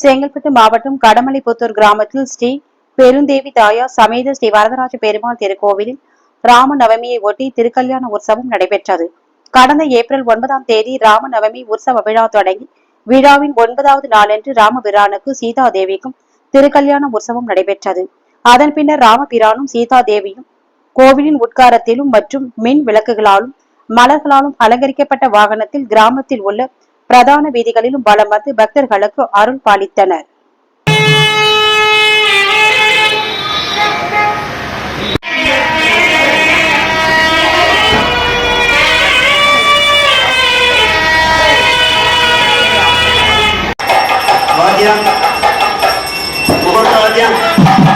செங்கல்பட்டு மாவட்டம் கடமலைபுத்தூர் கிராமத்தில் ஸ்ரீ பெருந்தேவி தாயா சமேத ஸ்ரீ வரதராஜ பெருமாள் திருக்கோவிலில் ராம நவமியை ஒட்டி திருக்கல்யாண உற்சவம் நடைபெற்றது. கடந்த ஏப்ரல் ஒன்பதாம் தேதி ராம நவமி உற்சவ விழா தொடங்கி விழாவின் ஒன்பதாவது நாளன்று ராமபிரானுக்கு சீதா தேவிக்கும் திருக்கல்யாண உற்சவம் நடைபெற்றது. அதன் பின்னர் ராமபிரானும் சீதா தேவியும் கோவிலின் உட்காரத்திலும் மற்றும் மின் விளக்குகளாலும் மலர்களாலும் அலங்கரிக்கப்பட்ட வாகனத்தில் கிராமத்தில் உள்ள பிரதான வீதிகளிலும் வலம் வந்து பக்தர்களுக்கு அருள் பாலித்தனர் Yeah.